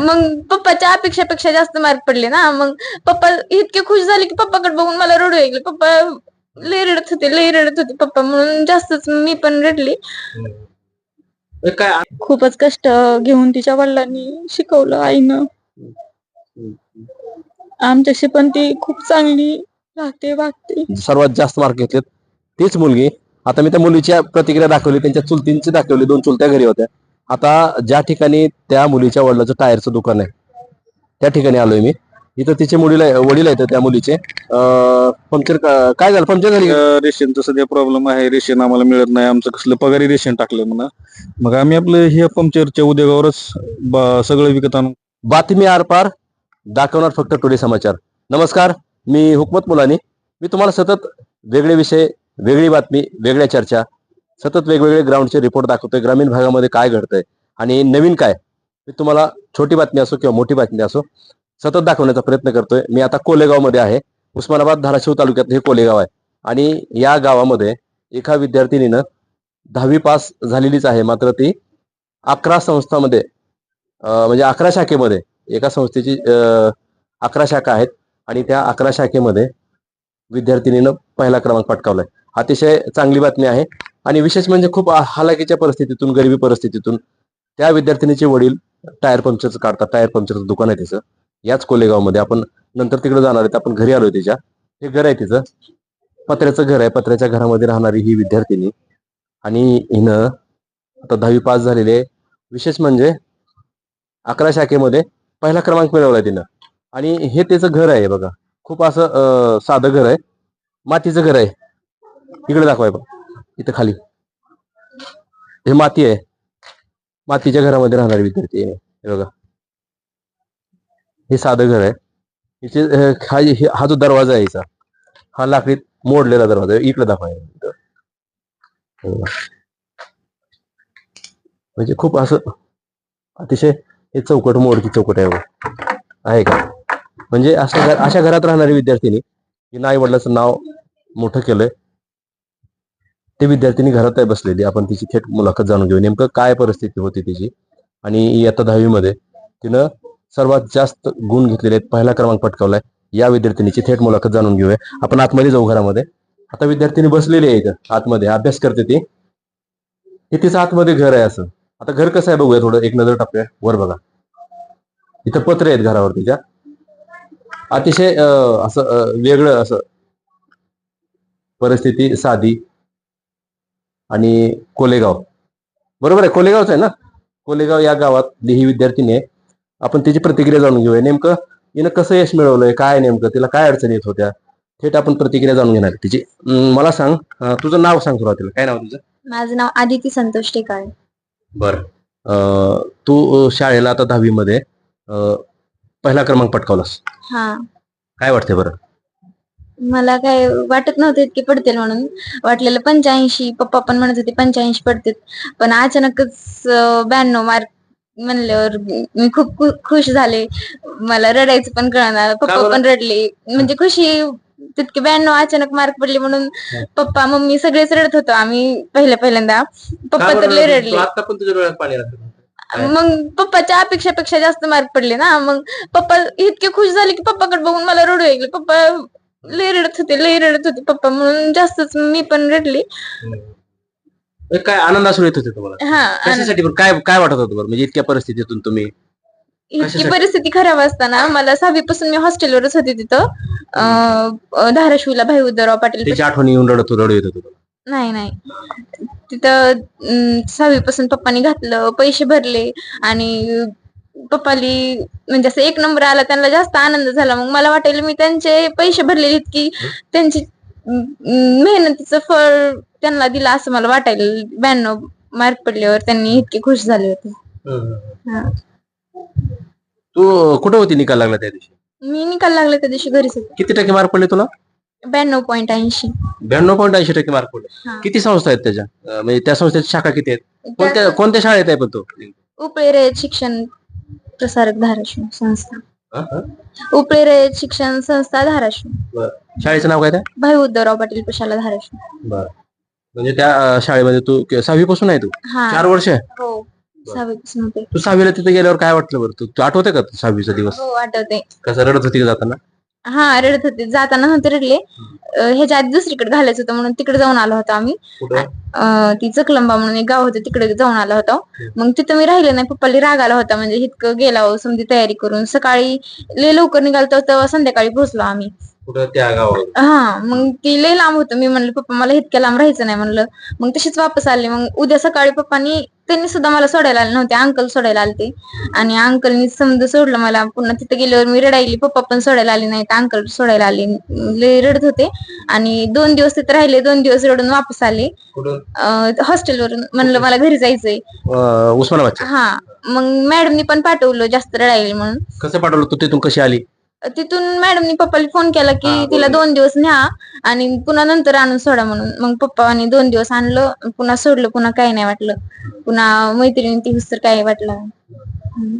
मग पप्पाच्या अपेक्षापेक्षा जास्त मार्क पडले ना. मग पप्पा इतके खुश झाले की पप्पाकडे बघून मला रडू येईल पप्पा लय रडत होते लय रडत होते पप्पा. म्हणून जास्तच मी पण रडली. काय? खूपच कष्ट घेऊन तिच्या वडिलांनी शिकवलं आईनं. आमच्याशी पण ती खूप चांगली राहते वागते. सर्वात जास्त मार्क घेतलेत तीच मुलगी. आता मी त्या मुलीच्या प्रतिक्रिया दाखवली त्यांच्या चुलतींची दाखवली दोन चुलत्या घरी होत्या. आता ज्या ठिकाणी त्या मुलीच्या वडिलाचं टायरचं दुकान आहे त्या ठिकाणी आलोय मी. इथं तिचे मुलील वडील आहेत त्या मुलीचे. पंक्चर काय झालं? पंक्चर झाली रेशनचं सध्या प्रॉब्लेम आहे. रेशन आम्हाला मिळत नाही. आमचं कसलं पगारी रेशन टाकलं म्हणा. मग आम्ही आपलं हे पंक्चरच्या उद्योगावरच सगळं विकत आणून बातमी आरपार दाखवणार फक्त टुडे समाचार. नमस्कार मी हुकमत मुलानी. मी तुम्हाला सतत वेगळे विषय वेगळी बातमी वेगळ्या चर्चा सतत वेगवेगळे ग्राउंडचे रिपोर्ट दाखवतोय. ग्रामीण भागामध्ये काय घडतंय? आणि नवीन काय? मी तुम्हाला छोटी बातमी असो किंवा मोठी बातमी असो सतत दाखवण्याचा प्रयत्न करतोय. मी आता कोलेगावमध्ये आहे. उस्मानाबाद धाराशिव तालुक्यात हे कोलेगाव आहे. आणि या गावामध्ये एका विद्यार्थिनीनं दहावी पास झालेलीच आहे. मात्र ती अकरा संस्थामध्ये म्हणजे अकरा शाखेमध्ये एका संस्थेची अकरा शाखा आहेत. आणि त्या अकरा शाखेमध्ये विद्यार्थिनीनं पहिला क्रमांक पटकावलाय. अतिशय चांगली बातमी आहे. आणि विशेष म्हणजे खूप हालाकीच्या परिस्थितीतून गरिबी परिस्थितीतून त्या विद्यार्थिनीचे वडील टायर पंक्चरचं काढतात. टायर पंक्चरचं दुकान आहे तिचं. याच कोलेगावमध्ये आपण नंतर तिकडे जाणार आहेत. आपण घरी आलोय तिच्या. हे घर आहे तिचं. पत्र्याचं घर आहे. पत्र्याच्या घरामध्ये राहणारी ही विद्यार्थिनी. आणि हिनं आता दहावी पास झालेली आहे. विशेष म्हणजे अकरा शाखेमध्ये पहिला क्रमांक मिळवलाय तिनं. आणि हे त्याचं घर आहे बघा. खूप असं साधं घर आहे. मातीचं घर आहे. इकडे दाखवाय बघ. इथं खाली. हे माती आहे. मातीच्या घरामध्ये राहणारी विद्यार्थी आहे. हे बघा. हे साधं घर आहे. इथे हा हा जो दरवाजा आहे याचा हा लाकडीत मोडलेला दरवाजा आहे. इकडे दाखवाय इथं. म्हणजे खूप असं अतिशय हे चौकट मोडकी चौकट आहे आहे का? म्हणजे अशा घर अशा घरात राहणारी विद्यार्थिनी हिनं आई वडिलाचं नाव मोठं केलंय. ते विद्यार्थिनी घरात आहे बसलेली. आपण तिची थेट मुलाखत जाणून घेऊ. नेमकं काय परिस्थिती होती तिची? आणि इयत्ता दहावीमध्ये तिनं सर्वात जास्त गुण घेतलेले आहेत. पहिला क्रमांक पटकावलाय. या विद्यार्थिनीची थेट मुलाखत जाणून घेऊया. आपण आतमध्ये जाऊ घरामध्ये. आता विद्यार्थिनी बसलेली आहे इथं आतमध्ये. अभ्यास करते ती. हे तिचं आतमध्ये घर आहे असं. आता घर कसं आहे बघूया थोडं. एक नजर टाकूया. वर बघा. इथं पत्रे आहेत घरावर तिच्या. अतिशय असं वेगळं असं परिस्थिती साधी. आणि कोलेगाव. बरोबर आहे कोलेगावच आहे ना? कोलेगाव या गावात ही विद्यार्थिनी आहे. आपण तिची प्रतिक्रिया जाणून घेऊया. नेमकं हिनं कसं यश मिळवलंय काय नेमकं तिला काय अडचणी येत होत्या? थेट आपण प्रतिक्रिया जाणून घेणार तिची. मला सांग तुझं नाव सांग सुरुवातीला. काय नाव तुझं? माझं नाव आदिती संतोष टेकाळे. बर. तू शाळेला आता दहावी मध्ये पहिला क्रमांक पटकावलास. हा. काय वाटतंय बरं? मला काय वाटत नव्हते इतके पडतील म्हणून. वाटलेलं पंच्याऐंशी पप्पा पण म्हणत होते पंच्याऐंशी पडतील. पण अचानकच ब्याण्णव मार्क म्हणल्यावर मी खूप खु- खुश झाले. मला रडायचं पण कळणार. पप्पा बरं? पण रडले. म्हणजे खुशी तितके ब्याण्णव अचानक मार्क पडले म्हणून पप्पा मम्मी सगळेच रडत होतो. आम्ही पहिल्या पहिल्यांदा. पप्पा तर लय रडले. आता पण तुझ्या डोळ्यात पाणी काय? मग पप्पाच्या अपेक्षापेक्षा जास्त मार्क पडले ना. मग पप्पा इतके खुश झाले की पप्पाकडे बघून मला रडू येईल पप्पा लय रडत होते लय रडत होते पप्पा म्हणून जास्तच मी पण रडली. हे काय आनंद असू येत होते तुम्हाला? हा आणि कशासाठी बरं काय काय वाटत होतं बरं? म्हणजे इतक्या परिस्थितीतून तुम्ही? इतकी कशासाठी? परिस्थिती खराब असताना मला सहावीपासून मी हॉस्टेलवरच होते तिथं. अं, अं, धाराशिवला भाई उद्धवराव पाटील त्याची आठवणी येऊन रडत रडू येत होतं. नाही नाही. तिथं सहावी पासून पप्पानी घातलं पैसे भरले आणि पप्पाली म्हणजे असं एक नंबर आला त्यांना जास्त आनंद झाला. मग मला वाटेल मी त्यांचे पैसे भरलेले की त्यांची मेहनतीचं फळ त्यांना दिलं असं मला वाटायला. ब्याण्णव मार्क पडल्यावर त्यांनी इतके खुश झाले होते. हा. तू कुठं होती निकाल लागला त्या दिवशी? मी निकाल लागले त्या दिवशी घरीच होते. किती टक्के मार्क पडले तुला? ब्याण्णव पॉईंट ऐंशी. ब्याण्णव पॉईंट ऐंशी टक्के मार्क पडले. हा. किती संस्था आहेत त्याच्या? अं, म्हणजे त्या संस्थेची शाखा किती आहेत? कोणत्या कोणत्या शाळेत आहे पण तो? उपळे रयत शिक्षण प्रसारक धाराशिव संस्था. रयत शिक्षण संस्था धाराशिव. बरं. शाळेचं नाव काय त्या? भाई उद्धवराव पाटील प्रशाला धाराशिव. बरं. म्हणजे त्या अं, शाळेमध्ये तू सहावी पासून आहे तू? हा. चार वर्ष हो. सहावीपासून होते. तू सहावीला तिथे गेल्यावर काय वाटलं बरं? तू तू आठवते का तू सहावीचा दिवस? हो आठवते. कसं रडत होती का जाताना? हा रडत होते. जाताना नव्हते रडले. अं, ह्याच्या आधी दुसरीकडे घालायचं होतं म्हणून तिकडे जाऊन आलो होतो आम्ही. कुठं? अं, ती चकलंबा म्हणून एक गाव होतं तिकडे जाऊन आलो होतो. मग तिथं मी राहिले नाही. पप्पाला राग आला होता म्हणजे इतकं गेला हो समजी तयारी करून. सकाळी लय लवकर निघालतो तेव्हा संध्याकाळी पोहोचलो आम्ही. कुठं त्या गावावर हा मग ती लय लांब होतं. मी म्हणलं पप्पा मला इतक्या लांब राहायचं नाही. म्हणलं मग तशीच वापस आले. मग उद्या सकाळी पप्पानी त्यांनी सुद्धा मला सोडायला आले नव्हते. अंकल सोडायला आलते. आणि अंकलनी समजा सोडलं मला. पुन्हा तिथे गेल्यावर मी रडायली. पप्पा पण सोडायला आले नाहीत. अंकल सोडायला आले. लय रडत होते. आणि दोन दिवस तिथे राहिले. दोन दिवस रडून वापस आले. कुठं? हॉस्टेलवरून. म्हणलं मला घरी जायचंय. अं, उस्मानाबादच्या? हा. मग मॅडमनी पण पाठवलं जास्त रडायला म्हणून. कसं पाठवलं? तू तिथून कशी आली? तिथून मॅडमनी पप्पाला फोन केला की. तिला दोन दिवस न्या आणि पुन्हा नंतर आणून सोडा म्हणून. मग पप्पानी दोन दिवस आणलं पुन्हा सोडलं पुन्हा काही नाही वाटलं. पुन्हा मैत्रिणी ती तर काही वाटलं. हम्म.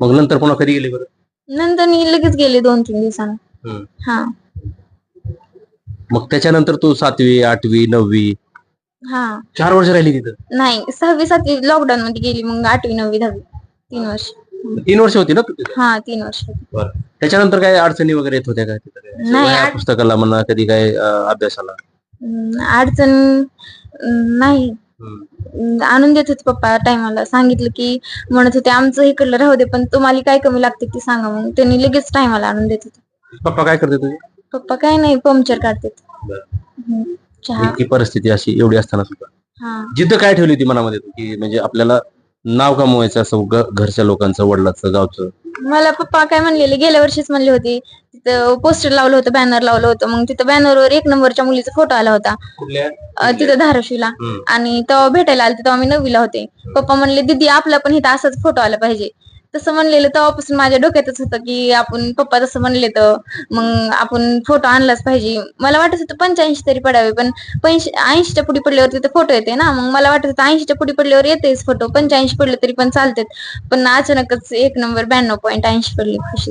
मग नंतर पुन्हा कधी गेली बरं नंतर मी लगेच गेले दोन तीन दिवसांना. हम्म. हा. मग त्याच्यानंतर तू सातवी आठवी नववी? हा. चार वर्ष राहिली तिथं? नाही सहावी सातवी लॉकडाऊन मध्ये गेली मग आठवी नववी दहावी. तीन वर्ष. तीन वर्ष होती ना तू तिथे हा तीन वर्ष त्याच्यानंतर काय अडचणी वगैरे येत होत्या का तिथं? काय? नाही, वह्या, अड- पुस्तकाला म्हणा कधी काय अं, अभ्यासाला? हम्म, अडचण हम्म, नाही. हम्म. आणून देत होते पप्पा टायमाला. सांगितलं की म्हणत होते आमचं इकडलं राहू दे पण तुम्हाला काय कमी लागते ते सांगा. मग त्यांनी लगेच टायमाला आणून देत होते. पप्पा काय करते तुझे? पप्पा काय नाही पंक्चर काढतात. बरं. हम्म, चहा. इतकी परिस्थिती अशी एवढी असताना सुद्धा. हा. जिद्द काय ठेवली होती मनामध्ये तू की म्हणजे आपल्याला नाव कमवायचं असं ग- घरच्या लोकांचं वडिलाचं गावचं? मला पप्पा काय म्हणलेले गेल्या वर्षीच म्हणले होते तिथं पोस्टर लावलं होतं बॅनर लावलं होतं मग तिथं बॅनरवर एक नंबरच्या मुलीचा फोटो आला होता. कुठल्या? अं, तिथं धाराशिवला. हम्म. आणि तेव्हा भेटायला आलते तेव्हा मी नववीला होते. पप्पा म्हणले दीदी आपला पण इथं असाच फोटो आला पाहिजे. तसं म्हणलेलं तेव्हापासून माझ्या डोक्यातच होतं की आपण पप्पा तसं म्हणले तर मग आपण फोटो आणलाच पाहिजे. मला वाटत होतं पंच्याऐंशी तरी पडावे पण ऐंशीच्या पुढे पडल्यावर तिथे फोटो येते ना. मग मला वाटत होतं ऐंशीच्या पुढे पडल्यावर येतेच फोटो पंच्याऐंशी पडले तरी पण चालतात. पण अचानकच एक नंबर ब्याण्णव पॉईंट ऐंशी पडले. खुशी.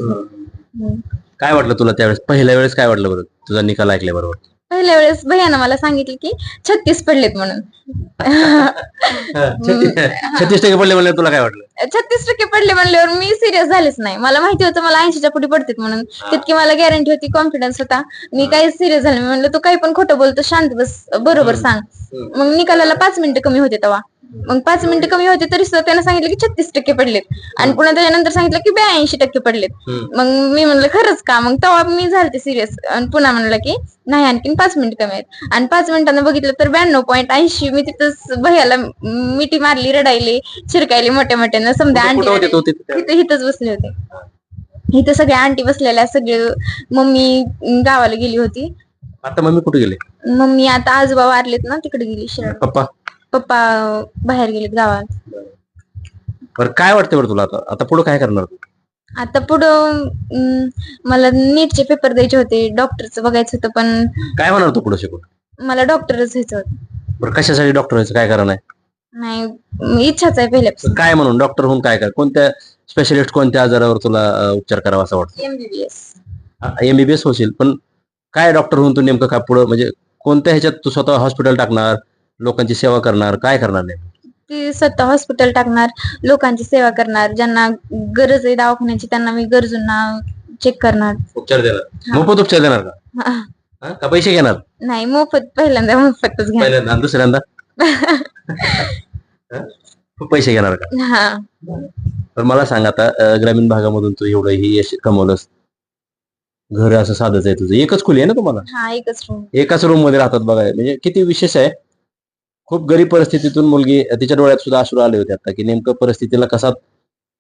काय वाटलं तुला त्यावेळेस? पहिल्या वेळेस काय वाटलं बरं? तुझा निकाल ऐकल्या बरोबर पहिल्या वेळेस भैयानं मला सांगितलं की छत्तीस पडलेत म्हणून. छत्तीस टक्के पडले म्हणलं तुला काय वाटलं? छत्तीस टक्के पडले म्हणल्यावर मी सिरियस झालेच नाही. मला माहिती होतं मला ऐंशीच्या पुढे पडतात म्हणून. तितकी मला गॅरंटी होती कॉन्फिडन्स होता. मी काही सिरियस झाले म्हणलं तू काही पण खोटं बोलतो शांत बस बरोबर सांग. मग निकालाला पाच मिनिटं कमी होते तेव्हा. मग पाच मिनिटं कमी होते तरी सुद्धा त्यानं सांगितलं की छत्तीस टक्के पडलेत. आणि पुन्हा त्याच्यानंतर सांगितलं की ब्याऐंशी टक्के पडलेत. मग मी म्हणलं खरंच का? मग तेव्हा मी झालते सिरियस आणि पुन्हा म्हणलं की नाही आणखीन पाच मिनिट कमी आहेत. आणि पाच मिनिटांना बघितलं तर ब्याण्णव पॉईंट ऐंशी मी तिथंच भैयाला मिठी मारली रडायली चिरकायली मोठ्या मोठ्यानं. समजा तू तिथे? इथंच बसले होते. इथं सगळ्या आंटी बसलेल्या सगळे मम्मी गावाला गेली होती. आता मम्मी कुठे गेले? मम्मी आता आजोबा वारलेत ना तिकडे गेली पप्पा? पप्पा बाहेर गेलेत गावात. बरं काय वाटतं बरं तुला आता? आता पुढे काय करणार? तू आता पुढं अं, मला नीटचे पेपर द्यायचे होते. डॉक्टरचं बघायचं होतं पण काय होणार तू पुढे शिकून? मला डॉक्टरच व्हायचं होतं. बरं कशासाठी डॉक्टर व्हायचं? काय कारण आहे? नाही इच्छाच आहे पहिल्यापासून. काय म्हणून? डॉक्टर होऊन काय काय कोणत्या स्पेशलिस्ट कोणत्या आजारावर तुला अं, उपचार करावा असं वाटतं? एमबीबीएस एमबीबीएस होशील पण काय डॉक्टर होऊन तू नेमकं काय पुढं? म्हणजे कोणत्या ह्याच्यात तू स्वतः हॉस्पिटल टाकणार? लोकांची सेवा करणार काय करणार नाही? ती स्वतः हॉस्पिटल टाकणार लोकांची सेवा करणार ज्यांना गरज आहे दवाखान्याची त्यांना मी गरजूंना चेक करणार. उपचार देणार? हा. मोफत उपचार देणार का? हा. हा? का पैसे घेणार? नाही मोफत पहिल्यांदा मोफतच घ्या पहिल्यांदा आणि दुसऱ्यांदा? हा? तू पैसे घेणार का? हा. तर मला सांग आता अं, ग्रामीण भागामधून तू एवढं ही यश कमवलंस. घर असं साधच आहे तुझं. एकच खोली आहे ना तुम्हाला? हा एकच रूम एकाच रूममध्ये राहतात बघा. म्हणजे किती विशेष आहे. खूप गरीब परिस्थितीतून मुलगी तिच्या डोळ्यात सुद्धा अश्रू आले होते आता की नेमकं परिस्थितीला कसा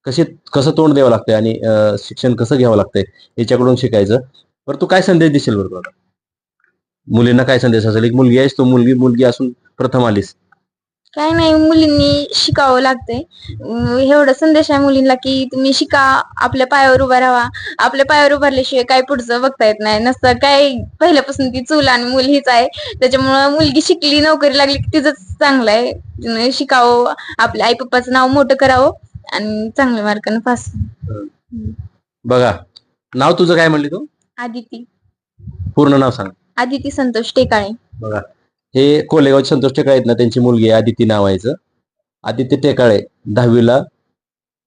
कशी कसं तोंड द्यावं लागतंय आणि शिक्षण कसं घ्यावं लागतंय याच्याकडून शिकायचं. बरं तू काय संदेश देशील बरं मुलींना काय संदेश असेल? एक मुलगी आहेस तू मुलगी मुलगी असून प्रथम आलीस. काय नाही मुलींनी शिकावं लागतंय. अं, एवढा संदेश आहे मुलींना की तुम्ही शिका आपल्या पायावर उभा राहा. आपल्या पायावर उभारल्याशिवाय काय पुढचं बघता येत नाही. नसतं काय पहिल्यापासून ती चूल आणि मुल हीच आहे. त्याच्यामुळं मुलगी शिकली नोकरी लागली की तिचं चांगलं आहे. तिनं शिकावं आपल्या आई पप्पाचं नाव मोठं करावं आणि चांगल्या मार्कानं पास बघा नाव तुझं काय म्हणली तू? आदिती. पूर्ण नाव सांग. आदिती संतोष टेकाळे. बघा. हे कोलेगावचे संतोष टेकाळे आहेत ना त्यांची मुलगी आदिती नाव आदित्य टेकाळे दहावीला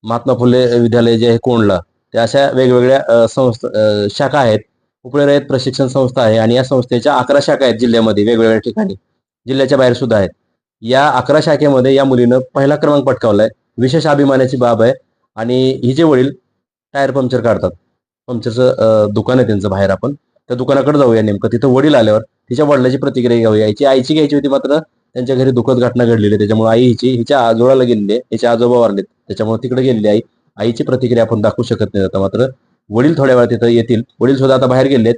महात्मा फुले विद्यालय जे आहे कोंडला त्या अशा वेगवेगळ्या संस्था शाखा आहेत. उपलब्ध प्रशिक्षण संस्था आहे आणि या संस्थेच्या अकरा शाखा आहेत जिल्ह्यामध्ये वेगवेगळ्या ठिकाणी. जिल्ह्याच्या बाहेर सुद्धा आहेत. या अकरा शाखेमध्ये या मुलीनं पहिला क्रमांक पटकावलाय. विशेष अभिमानाची बाब आहे आणि हिचे वडील टायर पंक्चर काढतात. पंक्चरचं दुकान आहे त्यांचं बाहेर आपण. त्या दुकानाकडे जाऊया नेमकं. तिथं वडील आल्यावर तिच्या वडिलाची प्रतिक्रिया घेऊया. याची आईची घ्यायची होती मात्र त्यांच्या घरी दुःखद घटना घडलेली. आहे. त्याच्यामुळे आई हिची हिच्या आजोळाला गेलेली आहे. हिचे आजोबा वारलेत. त्याच्यामुळे तिकडे गेलेली आई आईची प्रतिक्रिया आपण दाखवू शकत नाही आता. मात्र वडील थोड्या वेळा तिथं येतील. वडील सुद्धा आता बाहेर गेलेत.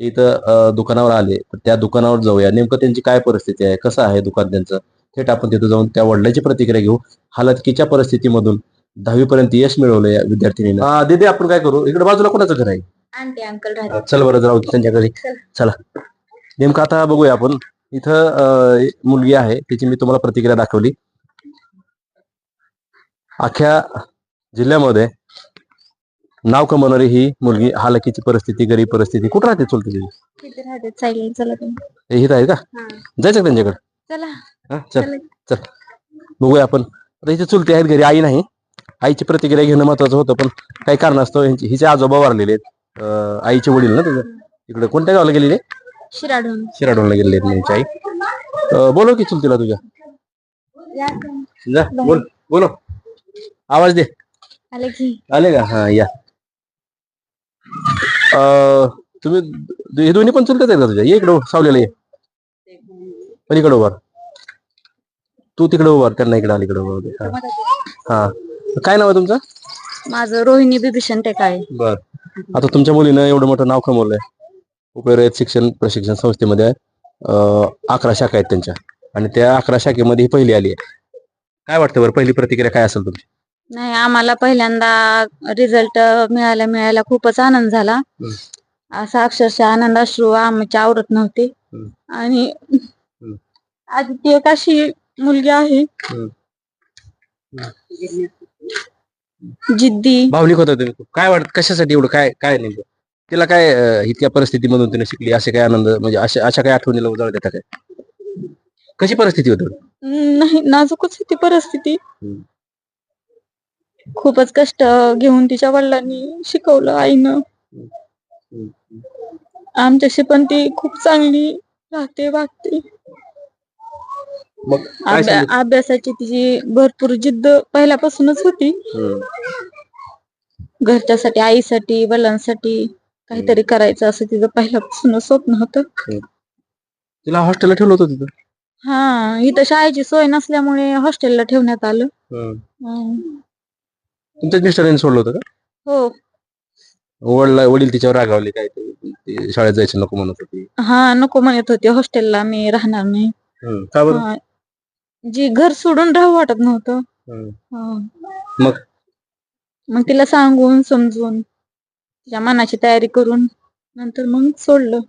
ते इथं दुकानावर आले. तर त्या दुकानावर जाऊया. नेमकं त्यांची काय परिस्थिती आहे? कसं आहे दुकान त्यांचं? थेट आपण तिथं जाऊन त्या वडिलांची प्रतिक्रिया घेऊ. हालतकीच्या परिस्थितीमधून दहावीपर्यंत यश मिळवलं या विद्यार्थिनीनं. दिदी आपण काय करू? इकडे बाजूला कोणाचं घर आहे? आंटी अंकल राहते चल बरं जाऊ त्यांच्या घरी. चला. नेमकं आता बघूया आपण. इथं अं, मुलगी आहे. तिची मी तुम्हाला प्रतिक्रिया दाखवली. अख्ख्या जिल्ह्यामध्ये नाव कमवणारी ही मुलगी हालकीची परिस्थिती गरीब परिस्थिती. कुठं राहते चुलती तुझी तिथे राहते सायलेंट चला तुम्ही. हे आहे का? हा. जायचं का त्यांच्याकडे? चला. हा चल चला. चल. बघूया आपण. आता इथे चुलती आहेत घरी आई नाही. आईची प्रतिक्रिया घेणं महत्वाचं होतं पण काही कारणास्तव ह्यांची हिचे आजोबा वारलेले आहेत. अं, आईचे वडील ना तुझं? इकडे कोणत्या गावाला गेलेले? शिराडून शिराडोनला गेलेले आहेत त्यांची आई. अं, बोलव की चुलतीला तुझ्या. जा बोल बोलो आवाज दे. आले की. आले का? हा या. अं, तुम्ही द- हे दोन्ही पण चुलतच आहेत का तुझ्या? ये इकडं सावलेला ये. पण इकडे उभार तू तिकडे उभार त्यांना इकडे आली इकडे उभार. हा. हा. काय नाव आहे तुमचं? माझं रोहिणी बिभीषण टेकाळे बर. आता तुमच्या मुलीनं एवढं मोठं नाव कमवलंय. उपरयत शिक्षण प्रशिक्षण संस्थेमध्ये अं, अकरा शाखा आहेत त्यांच्या. आणि त्या अकरा शाखेमध्ये ही पहिली आली आहे. काय वाटतं बरं? पहिली प्रतिक्रिया काय असेल तुमची? नाही आम्हाला पहिल्यांदा रिझल्ट मिळायला मिळायला खूपच आनंद झाला. हम्म. असा अक्षरशः आनंद अश्रू आमच्या आवरत नव्हते. हम्म. आणि आदिती एक अशी मुलगी आहे. जिद्दी. भावनिक होता तुम्ही खूप. काय वाटत कशासाठी एवढं काय काय नेमकं? तिला काय अं, इतक्या परिस्थितीमधून तिने शिकली? असे काय आनंद म्हणजे अशा अशा काय आठवणीला उजाळ देता काय? कशी परिस्थिती होती? नाही नाजूकच होती परिस्थिती. हम्म. खूपच कष्ट घेऊन तिच्या वडिलांनी शिकवलं आईनं. आमच्याशी पण ती खूप चांगली राहते वागते. मग काय अभ्या- सांगितलं? अभ्यासाची तिची भरपूर जिद्द पहिल्यापासूनच होती हम्म. घरच्यासाठी आईसाठी वडिलांसाठी काहीतरी करायचं असं तिचं पहिल्यापासूनच स्वप्न होतं तिला हॉस्टेलला ठेवलं होतं तिथं हा इथं शाळेची सोय नसल्यामुळे हॉस्टेलला ठेवण्यात आलं हम्म. हं. तुमच्याच मिस्टरांनी सोडलं होतं का हो वडील वडील तिच्यावर रागावले काय ते ते शाळेत जायचं नको म्हणत होती हा नको म्हणत होते हॉस्टेलला मी राहणार नाही हम्म. का बरं हा. जी घर सोडून राहू वाटत नव्हतं. हम्म. हा. मग? मग तिला सांगून समजून तिच्या मनाची तयारी करून नंतर मग सोडलं.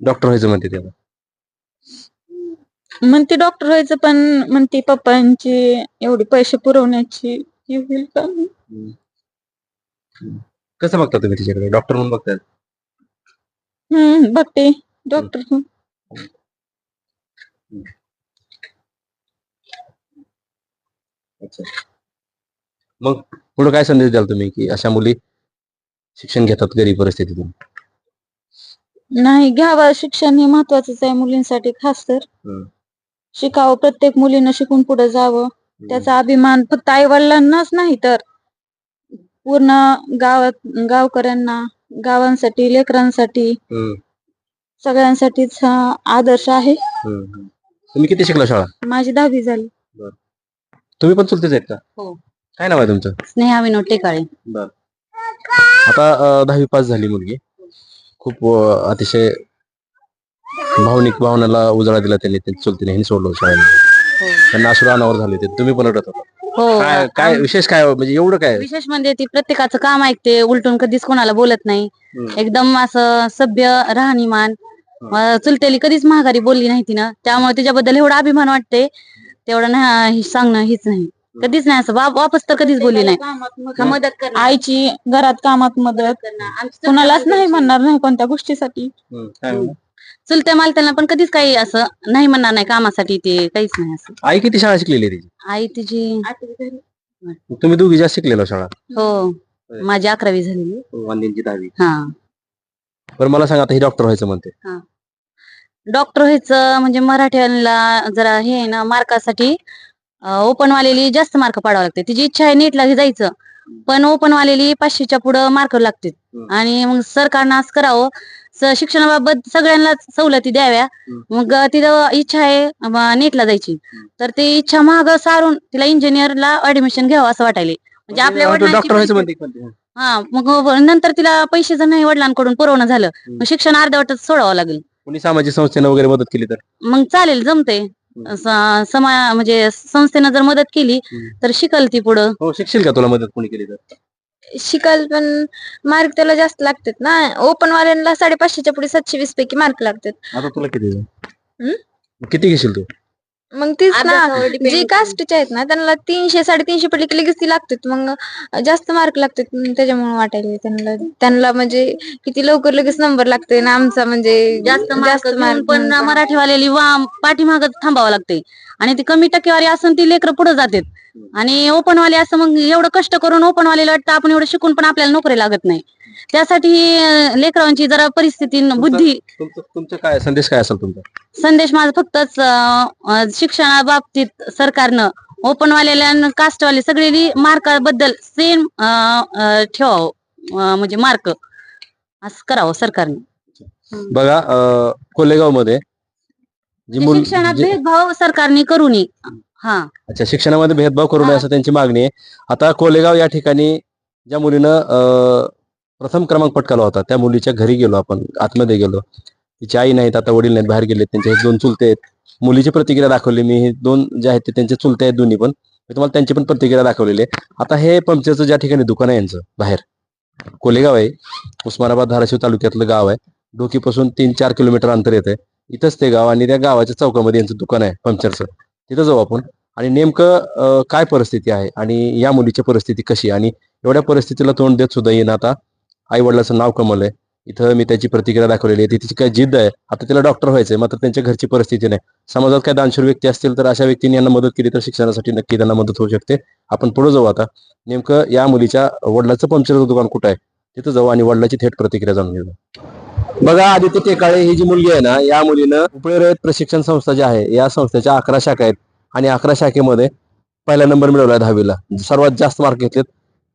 डॉक्टर व्हायचं म्हणते तेव्हा. म्हणते डॉक्टर व्हायचं पण म्हणते पप्पांची एवढी पैसे पुरवण्याची हे होईल का? कसं बघता तुम्ही तिच्याकडे? डॉक्टर म्हणून बघताय? हम्म बघते. डॉक्टर. अच्छा. मग पुढे काय संदेश द्याल तुम्ही की अशा मुली शिक्षण घेतात गरीब परिस्थितीतून? नाही घ्यावं. शिक्षण हे महत्वाचंच आहे मुलींसाठी खास तर. हम्म. शिकावं. प्रत्येक मुलीनं शिकून पुढे जावं. त्याचा अभिमान फक्त आई वडिलांनाच नाही तर. पूर्ण गावात गावकऱ्यांना गावांसाठी लेकरांसाठी हम्म. सगळ्यांसाठीच हा आदर्श आहे. हम्म. तुम्ही किती शिकला शाळा? माझी दहावी झाली. तुम्ही पण चुलतेच आहेत का? हो. काय नाव आहे तुमचं? स्नेहा विनोद टेकाळे. बर. आता अं, दहावी पास झाली मुलगी. खूप अं, अतिशय भावनिक भावनेला उजाळा दिला त्यांनी त्यांच्या चुलतीने ह्यांनी सोडलं शाळेला. त्यांना अश्रू अनावर झाले ते तुम्ही पण रडत होता. हो. काय काय विशेष काय म्हणजे एवढं काय? विशेष म्हणजे ती प्रत्येकाचं काम ऐकते उलटून कधीच कोणाला बोलत नाही. हम्म. एकदम असं सभ्य राहणीमान. चुलतेली कधीच महागारी बोलली नाही तिनं त्यामुळे तिच्याबद्दल एवढा अभिमान वाटते तेवढं नाही हे सांगणं हीच नाही. कधीच नाही असं. वा- वापस तर कधीच बोलली नाही. हा, मदत करणं. आईची घरात कामात मदत. कुणालाच नाही म्हणणार नाही कोणत्या गोष्टीसाठी? चुलत्या मालत्यांना पण कधीच काही असं नाही म्हणणार नाही कामासाठी ते काहीच नाही असं. आई किती शाळा शिकलेली आहे तिची? आई तिची तुम्ही दोघी जास्त शिकलेलो शाळा? हो. माझी अकरावी झालेली वांद्यांची दहावी. हा. बरं मला सांगा आता ही डॉक्टर व्हायचं म्हणते. डॉक्टर व्हायचं म्हणजे मराठ्यांना जरा हे आहे ना मार्कासाठी ओपन वालेली जास्त मार्क पाडावं लागते. तिची इच्छा आहे नीटला जायचं. पण ओपन वालेली पाचशेच्या पुढं मार्क हम्म. आणि मग सरकारनं असं करावं. शिक्षणाबाबत सगळ्यांनाच सवलती द्याव्या. मग तिथं इच्छा आहे नीटला जायची. तर ती इच्छा महाग सारून तिला इंजिनियरला ऍडमिशन घ्यावं असं वाटायले. म्हणजे आपल्या वडिलांची म्हणते म्हणते. हा मग नंतर तिला पैसे जर नाही वडिलांकडून पुरवणं झालं मग शिक्षण अर्धवटच सोडावं लागेल. कोणी सामाजिक संस्थेनं वगैरे मदत केली तर? मग चालेल जमते समा म्हणजे संस्थेनं जर मदत केली. तर शिकल ती पुढं. हो शिकशील का तुला मदत कोणी केली तर? शिकाल पण मार्क त्याला जास्त लागतात ना. ओपन वाल्यांना साडेपाचशेच्या पुढे सातशे वीस पैकी मार्क लागतात. आता तुला किती? हम्म? किती घेशील तू? मग तीच ना. अभ्यासावर depend जे. कास्टचे आहेत ना त्यांना तीनशे साडेतीनशे पडले की लगेच ती लागतात. मग जास्त मार्क लागतात. म्हणून त्याच्यामुळे वाटायला त्यांना. त्यांना म्हणजे किती लवकर लगेच नंबर लागते ना आमचा म्हणजे जास्त मार्क घेऊन mark पण घेऊन पण. मराठीवालेली वा पाठीमाग थांबावं लागते आणि ती कमी टक्केवारी असून ती लेकरं पुढे जातात. आणि ओपन वाले असं मग एवढं कष्ट करून ओपन वालेला वाटतं आपण एवढं शिकून पण आपल्याला नोकरी लागत नाही. त्यासाठी अं, लेकरांची जरा परिस्थिती बुद्धी तुमचं तुमचं काय संदेश काय असेल तुमचा? संदेश माझा फक्तच अं, अं, शिक्षणाबाबतीत सरकारनं ओपन वालेल्या कास्टवाले सगळे मार्काबद्दल सेम ठेवावं. अं, म्हणजे मार्क. असं करावं सरकारनं. बघा कोलेगावमध्ये जी मुल शिक्षणात जी- भेदभाव सरकारने करू नये हा. अच्छा शिक्षणामध्ये भेदभाव करू नये. असं त्यांची मागणी आहे. आता कोलेगाव या ठिकाणी ज्या मुलीनं अं, प्रथम क्रमांक पटकावला होता. त्या मुलीच्या घरी गेलो आपण आतमध्ये गेलो. तिची आई नाहीत आता वडील नाहीत बाहेर गेले त्यांचे हे दोन चुलते आहेत. मुलीची प्रतिक्रिया दाखवली मी हे दोन जे आहेत ते त्यांचे चुलते आहेत दोन्ही पण. मी तुम्हाला त्यांची पण प्रतिक्रिया दाखवलेली आहे. आता हे पंक्चरचं ज्या ठिकाणी दुकान आहे यांचं बाहेर. कोलेगाव आहे. उस्मानाबाद धाराशिव तालुक्यातलं गाव आहे. डोकीपासून तीन चार किलोमीटर अंतर येते इथंच ते गाव आणि त्या गावाच्या चौकामध्ये यांचं दुकान आहे पंक्चरचं तिथं जाऊ आपण. आणि नेमकं काय परिस्थिती आहे आणि या मुलीची परिस्थिती कशी आहे? आणि एवढ्या परिस्थितीला तोंड देत सुद्धा येईन आता. आई वडिलाचं नाव कमवलंय. इथं मी त्याची प्रतिक्रिया दाखवलेली आहे. ती तिची काय जिद्द आहे. आता तिला डॉक्टर व्हायचंय. मात्र त्यांच्या घरची परिस्थिती नाही. समाजात काय दानशूर व्यक्ती असतील तर अशा व्यक्तींनी यांना मदत केली तर शिक्षणासाठी नक्की त्यांना मदत होऊ शकते. आपण पुढे जाऊ आता. नेमकं या मुलीच्या वडिलाचं पंक्चरचं दुकान कुठं आहे? तिथं जाऊ आणि वडिलाची थेट प्रतिक्रिया जाणून घेऊ. बघा आदित्य टेकाळे ही जी मुलगी आहे ना या मुलीनं उपयोग प्रशिक्षण संस्था जी आहे या संस्थेच्या अकरा शाखा आहेत. आणि अकरा शाखेमध्ये पहिला नंबर मिळवला दहावीला. सर्वात जास्त मार्क घेतलेत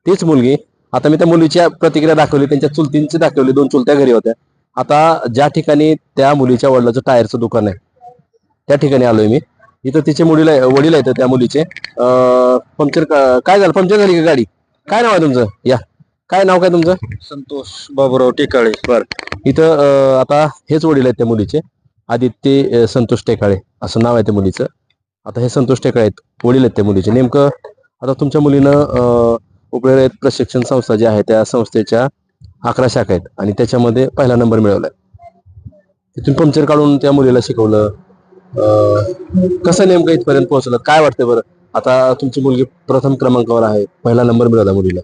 तीच मुलगी. आता मी त्या मुलीच्या प्रतिक्रिया दाखवली त्यांच्या चुलतींची दाखवली दोन चुलत्या घरी होत्या. आता ज्या ठिकाणी त्या मुलीच्या वडिलाचं टायरचं दुकान आहे त्या ठिकाणी आलोय मी. इथं तिचे मुलीला वडील आहेत त्या मुलीचे. पंक्चर काय झालं? पंक्चर झाली का गाडी? काय नाव आहे तुमचं? या. काय नाव काय तुमचं? संतोष बाबुराव टेकाळे. इथं अं, आता हेच वडील आहेत त्या मुलीचे. आदित्य संतोष टेकाळे असं नाव आहे त्या मुलीचं. आता हे संतोष टेकाळे आहेत वडील आहेत त्या मुलीचे. नेमकं आता तुमच्या मुलीनं उपयोग प्रशिक्षण संस्था जी आहे त्या संस्थेच्या अकरा शाखा आहेत आणि त्याच्यामध्ये पहिला नंबर मिळवलाय. तिथून पंक्चर काढून त्या मुलीला शिकवलं. कसं नेमकं इथपर्यंत पोहोचलं? काय वाटतंय बरं? आता तुमची मुलगी प्रथम क्रमांकावर आहे पहिला नंबर मिळाला मुलीला.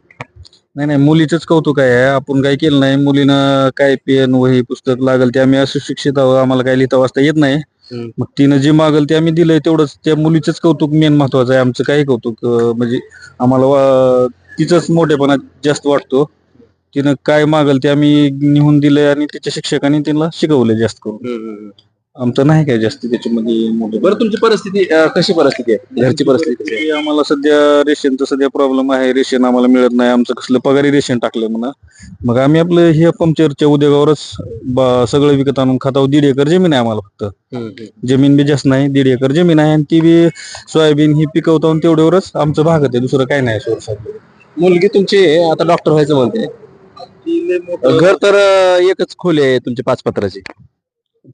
नाही नाही मुलीचंच कौतुक आहे. आपण काही केलं नाही. मुलीनं काय पेन वही पुस्तक लागल ते आम्ही अशिक्षित आहोत. आम्हाला काही लिहिता वाचता येत नाही. मग तिनं जे मागल ते आम्ही दिलंय. तेवढंच त्या मुलीचंच कौतुक मेन महत्वाचं आहे. आमचं काही कौतुक म्हणजे आम्हाला तिचंच मोठेपणा जास्त वाटतो. तिनं काय मागल ते आम्ही निहून दिलंय आणि तिच्या शिक्षकांनी तिला शिकवलंय जास्त करून. आमचं नाही काय जास्त त्याच्यामध्ये मोठं. बरं तुमची परिस्थिती अं, कशी परिस्थिती आहे? घरची परिस्थिती कशी आहे? की आम्हाला सध्या रेशनचं सध्या प्रॉब्लेम आहे. रेशन आम्हाला मिळत नाही. आमचं कसलं पगारी रेशन टाकलं म्हणा. मग आम्ही आपलं हे पंक्चरच्या उद्योगावरच ब- सगळं विकत आणून खाताव दीड एकर जमीन आहे आम्हाला फक्त. जमीन बी जास्त नाही. दीड एकर जमीन आहे आणि ती बी सोयाबीन ही पिकवतो आणि तेवढ्यावरच आमचं भागत आहे. दुसरं काय नाही सोर्स मुलगी तुमची आता डॉक्टर व्हायचं म्हणते. घर तर एकच खोली आहे तुमची पाच पत्राची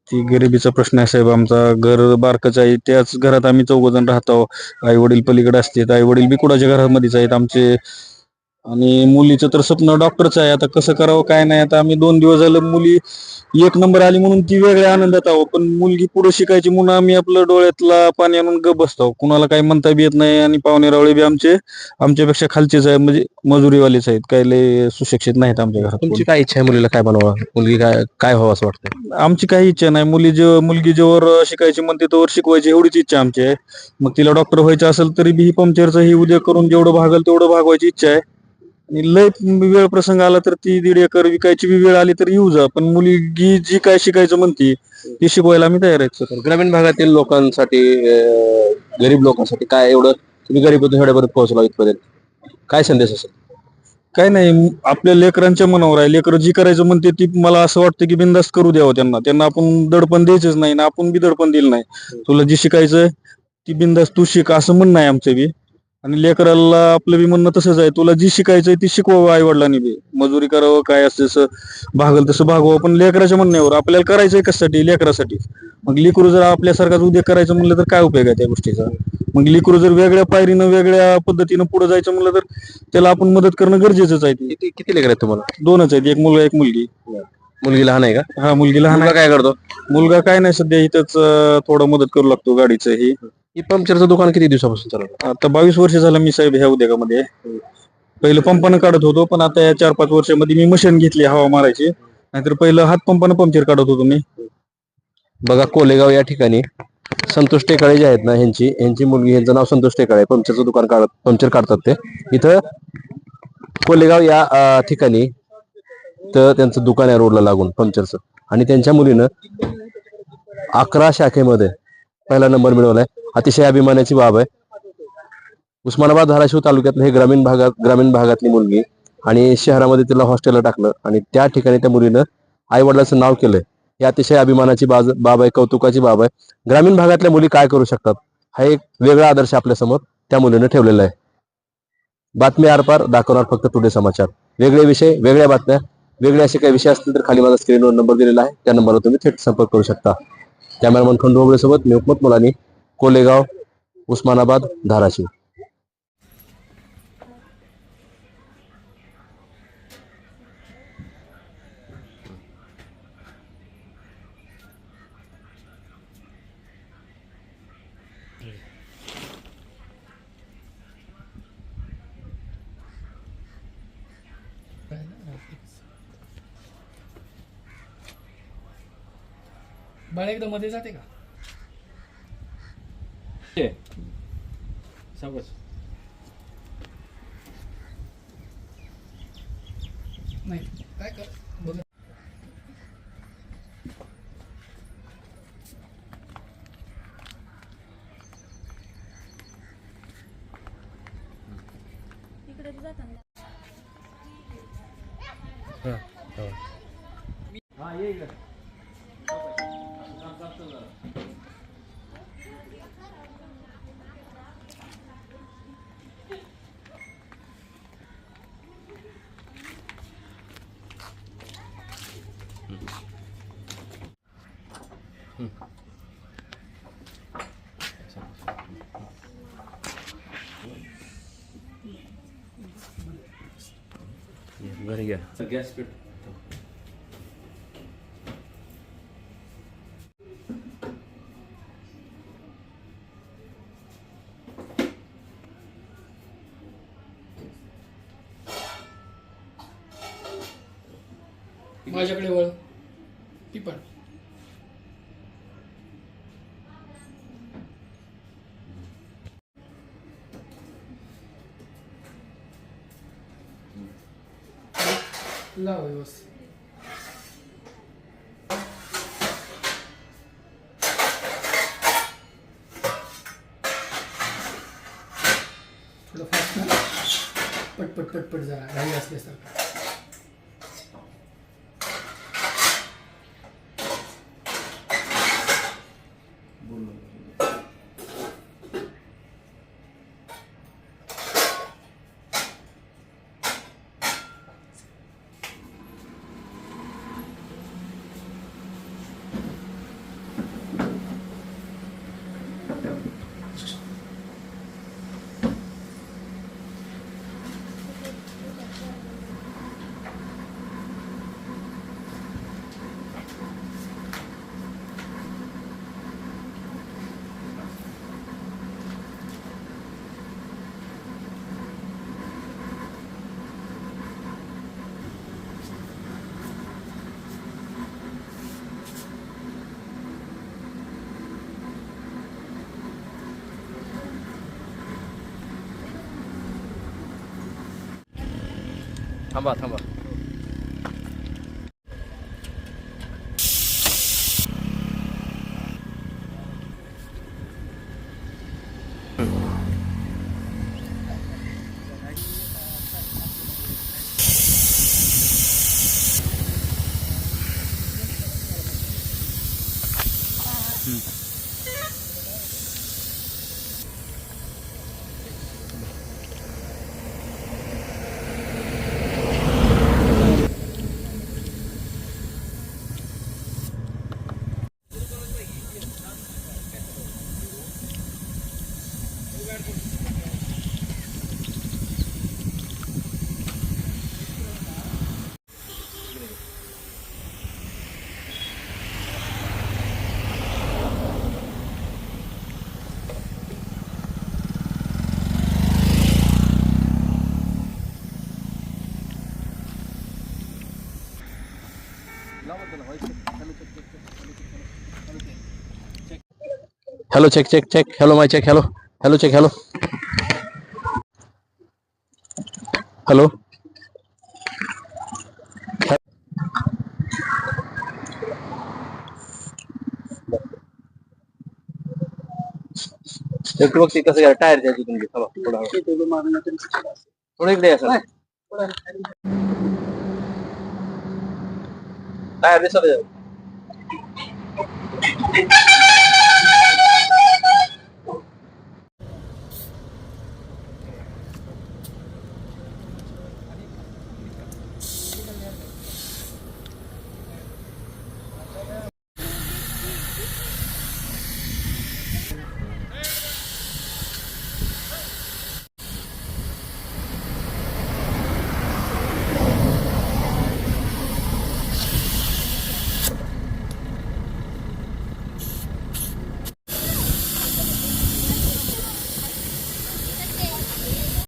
ती गरिबीचा प्रश्न आहे साहेब आमचा. घर बारकच आहे. त्याच घरात आम्ही चौघ जण राहतो. आई वडील पलीकडे असतात. आई वडील बी कुणाच्या घरामध्येच आहेत. आमचे आणि मुलीचं तर स्वप्न डॉक्टरच आहे. आता कसं करावं काय नाही. आता आम्ही दोन दिवस झालं मुली एक नंबर आली म्हणून ती वेगळ्या आनंदात आहो पण मुलगी पुढे शिकायची म्हणून आम्ही आपलं डोळ्यातला पाणी आणून गप बसतो कुणाला काही म्हणता बी येत नाही आणि पाहुणे रावळे बी आमचे आमच्यापेक्षा खालचेच आहे म्हणजे मजुरीवालेच आहेत. काही लय सुशिक्षित नाहीत आमच्या घरात तुमची काय इच्छा आहे मुलीला काय बनवा मुलगी काय काय व्हावं असं वाटतं आमची काही इच्छा नाही. मुली जे मुलगी जेवर शिकायची म्हणते तोवर शिकवायची. एवढीच इच्छा आमची आहे. मग तिला डॉक्टर व्हायचं असेल तरी बी ही पंक्चरचं ही उद्या करून जेवढं भागल तेवढं भागवायची इच्छा आहे. आणि लय वेळ प्रसंग आला तर ती दीड एकर विकायची बी वेळ आली तर येऊ जा. पण मुलगी जी काय शिकायचं म्हणते ती शिकवायला आम्ही तयार आहेत सर. ग्रामीण भागातील लोकांसाठी अं, गरीब लोकांसाठी काय एवढं तुम्ही गरीब एवढ्यापर्यंत पोहोचला इथपर्यंत? काय संदेश असेल? काय नाही म- आपल्या लेकरांच्या मनावर आहे. लेकरं जी करायचं म्हणते ती मला असं वाटतं की बिंदास्त करू द्यावं त्यांना. त्यांना आपण दडपण द्यायचंच नाही ना आपण बी दडपण दिलं नाही. तुला जी शिकायचं ती बिंदास्त तू शिक असं म्हणणं आहे आमचं बी. आणि लेकराला आपलं बी म्हणणं तसंच आहे. तुला जी शिकायचंय ती शिकवावं आई वडिलांनी बी. मजुरी करावं काय असं तसं भागल तसं भागवावं. पण लेकराच्या म्हणण्यावर आपल्याला करायचंय कशासाठी? लेकरासाठी. मग लिकरू जर आपल्यासारखाच उद्या करायचं म्हणलं तर काय उपयोग आहे त्या गोष्टीचा? मग लिकरू जर वेगळ्या पायरीनं वेगळ्या पद्धतीनं पुढे जायचं म्हणलं तर त्याला आपण मदत करणं गरजेचंच आहे ते. किती किती लेकर आहेत तुम्हाला? दोनच आहेत. एक मुलगा एक मुलगी. मुलगी लहान आहे का? हा मुलगी लहान मुलगा आहे. काय करतो? मुलगा काय नाही सध्या इथंच अं, थोडं मदत करू लागतो गाडीचं ही ही पंक्चरचं दुकान किती दिवसापासून चालू आता बावीस वर्ष झालं मी साहेब ह्या उद्योगामध्ये. पहिलं पंपानं काढत होतो पण आता या चार पाच वर्षामध्ये मी मशीन घेतली हवा मारायची. नाहीतर पहिलं हात पंपानं पंक्चर काढत होतो मी. बघा कोलेगाव या ठिकाणी संतोष टेकाळे जे आहेत ना ह्यांची ह्यांची मुलगी ह्यांचं नाव संतोष टेकाळे पंक्चरचं दुकान काढत पंक्चर काढतात ते. इथं कोलेगाव या अं, ठिकाणी तर त्यांचं दुकान आहे रोडला लागून पंक्चरचं. आणि त्यांच्या मुलीनं अकरा शाखेमध्ये पहिला नंबर मिळवलाय. अतिशय अभिमानाची बाब आहे. उस्मानाबाद धाराशिव तालुक्यातलं हे ग्रामीण भागात ग्रामीण भागातली मुलगी आणि शहरामध्ये तिला हॉस्टेलला टाकलं आणि त्या ठिकाणी त्या मुलीनं आई वडिलांचं नाव केलंय. हे अतिशय अभिमानाची बाज बाब आहे कौतुकाची बाब आहे. ग्रामीण भागातल्या मुली काय करू शकतात? हा एक वेगळा आदर्श आपल्यासमोर त्या मुलीनं ठेवलेला आहे. बातमी आरपार दाखवणार फक्त टुडे समाचार. वेगळे विषय वेगळ्या बातम्या वेगळे असे काही विषय असतील तर खाली माझा स्क्रीनवर नंबर दिलेला आहे. त्या नंबरवर तुम्ही थेट संपर्क करू शकता. कॅमेरामन खंडू सोबत मी उपमत मुलांनी कोलेगाव उस्मानाबाद धाराशिव. बाळ एकदा मध्ये जाते का? नाही घरी घ्या गॅस पेट लाव व्यवस्थित थोडं फास्ट पटपट पटपट जरा घाई असल्यासारखं 烫吧烫吧 hello check check check hello my check hello hello check hello hello एक बघ ते कसं टायर द्यायची तुमची थांबा थोडा थोडं इकडे या सर. टायर दिसत